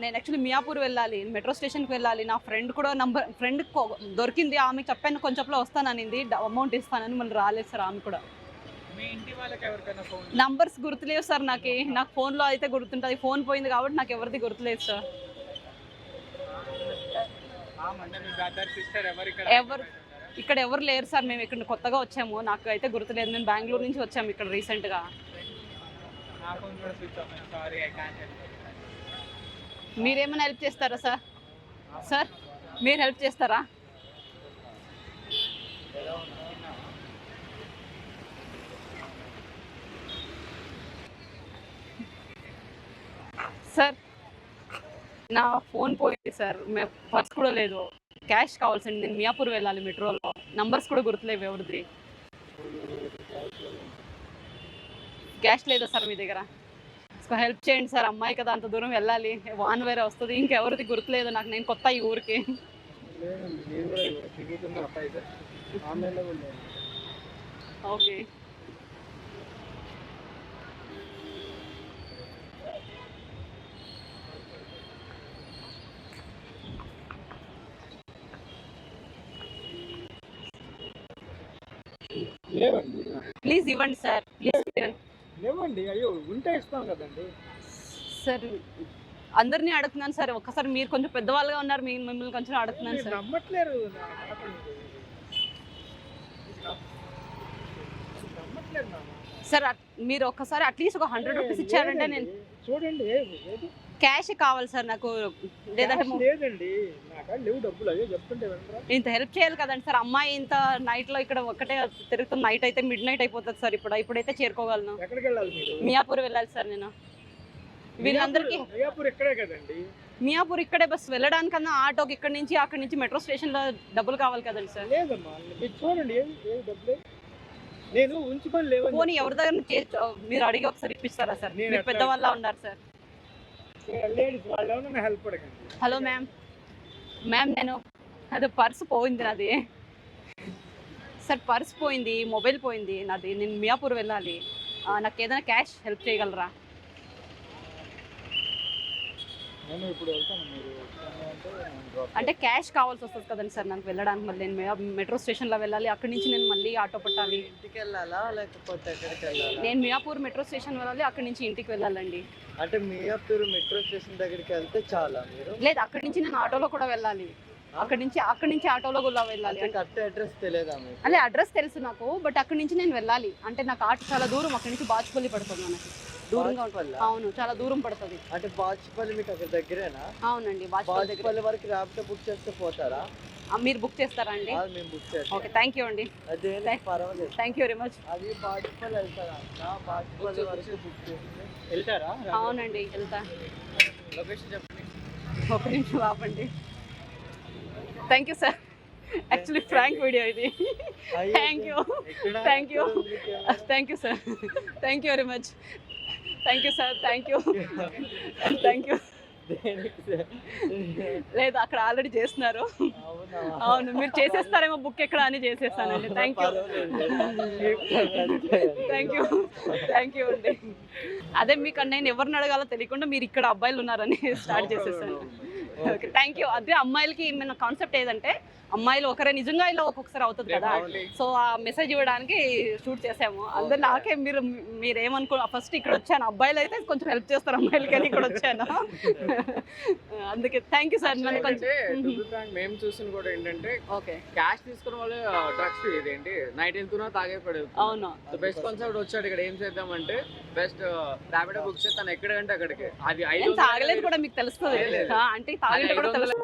నేను యాక్చువల్లీ మియాపూర్ వెళ్ళాలి మెట్రో స్టేషన్కి వెళ్ళాలి. నా ఫ్రెండ్ కూడా నంబర్ ఫ్రెండ్ దొరికింది ఆమె చెప్పాను కొంచెంలో వస్తాననింది అమౌంట్ ఇస్తానని మళ్ళీ రాలేదు సార్ ఆమె కూడా. నంబర్స్ గుర్తులేవు సార్ నాకు నాకు ఫోన్లో అయితే గుర్తుంటుంది. ఫోన్ పోయింది కాబట్టి నాకు ఎవరిది గుర్తులేదు సార్. ఎవరు ఇక్కడ? ఎవరు లేరు సార్ మేము ఇక్కడ కొత్తగా వచ్చాము. నాకు అయితే గుర్తులేదు మేము బెంగళూరు నుంచి వచ్చాము ఇక్కడ రీసెంట్గా నా ఫోన్ కూడా switch off sorry I can't మీరేమైనా హెల్ప్ చేస్తారా సార్? సార్ మీరు హెల్ప్ చేస్తారా? సార్ నా ఫోన్ పోయింది సార్. పర్స్ కూడా లేదు. క్యాష్ కావాల్సింది. నేను మియాపూర్ వెళ్ళాలి మెట్రోలో. నంబర్స్ కూడా గుర్తులేవు ఎవరిది. క్యాష్ లేదా సార్ మీ దగ్గర? సో హెల్ప్ చేయండి సార్. అమ్మాయి కదా అంత దూరం వెళ్ళాలి. వాన్ వేరే వస్తుంది. ఇంకెవరిది గుర్తులేదు నాకు. నేను కొత్త ఈ ఊరికి. ఓకే. లేవండి. ప్లీజ్ ఇవ్వండి సార్. ప్లీజ్ లేవండి అయ్యో ఉంటే ఇస్తాం కదండి సార్ అందరినీ అడుగుతున్నాను సార్ ఒక్కసారి మీరు కొంచెం పెద్దవాళ్ళుగా ఉన్నారు మీ మిమ్మల్ని కొంచెం అడుగుతున్నాను సార్ నమ్మట్లేరు. సార్ మీరు ఒక్కసారి అట్లీస్ట్ ఒక హండ్రెడ్ రూపీస్ ఇచ్చారంటే నేను. చూడండి? క్యాష్ కావాలి సార్ నాకు. లేదండి. లేవు డబ్బులు. చెప్తుంటే ఇంత హెల్ప్ చేయాలి కదండి సార్. అమ్మాయి ఇంత నైట్లో ఇక్కడ ఒక్కటే తిరుగుతుంది నైట్ అయితే మిడ్ నైట్ అయిపోతుంది సార్ ఇప్పుడు. ఇప్పుడైతే చేరుకోగలను. ఎక్కడికి వెళ్ళాలి మీరు? మియాపూర్ వెళ్ళాలి సార్ నేను. వీళ్ళందరికీ మియాపూర్- ఇక్కడే కదండి. మియాపూర్ ఇక్కడే బస్ వెళ్ళడానికన్నా ఆటోకి ఇక్కడ నుంచి అక్కడ నుంచి మెట్రో స్టేషన్లో డబ్బులు కావాలి కదండి సార్. లేదమ్మా. చూడండి నేను ఉంచుకొని లేవని పోనీ ఎవరి దగ్గర మీరు అడిగి ఒకసారి ఇప్పిస్తారా సార్? పెద్దవాళ్ళ ఉన్నారు సార్. Hello ma'am. మ్యామ్ నేను అది పర్స్ పోయింది నాది. సార్ పర్స్ పోయింది మొబైల్ పోయింది నాది. నేను మియాపూర్ వెళ్ళాలి. నాకు ఏదైనా క్యాష్ హెల్ప్ చేయగలరా? నేను ఇప్పుడు వెళ్తాను. మీరు వస్తాను అంటే క్యాష్ కావాల్సి వస్తుంది కదండి సార్ నాకు వెళ్ళడానికి మళ్ళీ. నేను మెట్రో స్టేషన్లో వెళ్ళాలి. అక్కడి నుంచి నేను మళ్ళీ ఆటో పట్టాలి. ఇంటికి వెళ్ళాలా లేకపోతే ఎక్కడికి వెళ్ళాలా? నేను మియాపూర్ మెట్రో స్టేషన్ వెళ్ళాలి. అక్కడి నుంచి ఇంటికి వెళ్ళాలండి. అంటే మియాపూర్ మెట్రో స్టేషన్ దగ్గరికి వెళ్తే చాలా మీరు? లేదు అక్కడి నుంచి నేను ఆటోలో కూడా వెళ్ళాలి. అక్కడి నుంచి అక్కడి నుంచి ఆటోలో కూడా వెళ్ళాలి. అంటే కరెక్ట్ అడ్రస్ తెలియదా అదే అడ్రస్ తెలుసు నాకు బట్ అక్కడి నుంచి నేను వెళ్ళాలి. అంటే నాకు ఆటో చాలా దూరం. అక్కడి నుంచి బాచుపల్లి పడుతుంది మనకి. దూరంగా ఉంటుంది? అవును చాలా దూరం పడుతుంది. అంటే బాచుపల్లి మీకు అక్కడ దగ్గరేనా? అవునండి బాచుపల్లి దగ్గర. బాచుపల్లి వరకు ర్యాపిడో బుక్ చేస్తే పోతారా? మీరు బుక్ చేస్తారా అండి? అది మేము బుక్ చేస్తాం. ఓకే థ్యాంక్ యూ అండి. అదే పర్వాలేదు. థ్యాంక్ యూ వెరీ మచ్ అది బాచుపల్లి వెళ్తారా? నా బాచుపల్లి వరకు బుక్ చేస్తే వెళ్తారా? అవునండి వెళ్తా. లొకేషన్ చెప్పండి. ఒక నిమిషం ఆపండి. Thank you sir actually prank video ఇది. Thank you? Thank you? Thank you sir thank you very much thank you sir thank you thank you? లేదు అక్కడ ఆల్రెడీ చేస్తున్నారు. అవునా? మీరు చేసేస్తారేమో బుక్ ఎక్కడ అని చేసేస్తానండి. Thank you. Thank you thank you అండి. అదే మీకు నేను ఎవరిని అడగాలో తెలియకుండా మీరు ఇక్కడ అబ్బాయిలు ఉన్నారని స్టార్ట్ చేసేసాను. ఓకే థ్యాంక్ యూ అదే అమ్మాయిలకి మన కాన్సెప్ట్ ఏదంటే అమ్మాయిలు ఒకరే నిజంగా ఇలా ఒక్కొక్కసారి అవుతుంది కదా. సో ఆ మెసేజ్ ఇవ్వడానికి షూట్ చేసాము. అందరు నాకే మీరు మీరు ఏమనుకో ఫస్ట్ ఇక్కడ వచ్చాను. అబ్బాయిలు అయితే కొంచెం హెల్ప్ చేస్తారు అమ్మాయిలకి అని ఇక్కడ వచ్చాను. అందుకే థ్యాంక్ యూ సార్ కొంచెం మేము. చూసిన కూడా ఏంటంటే ఓకే. క్యాష్ తీసుకున్న వాళ్ళు డ్రగ్స్ ఇదేంటి నైట్ వెళ్తున్నా తాగే పడేది. అవును. బెస్ట్ కాన్సెప్ట్ వచ్చాడు ఇక్కడ. ఏం చేద్దామంటే బెస్ట్ ర్యాపిడో బుక్ చేసి తను ఎక్కడికంటే అక్కడికి. అది తాగలేదు కూడా మీకు తెలుస్తుంది. అంటే తాగలేదు కూడా తెలుస్తుంది.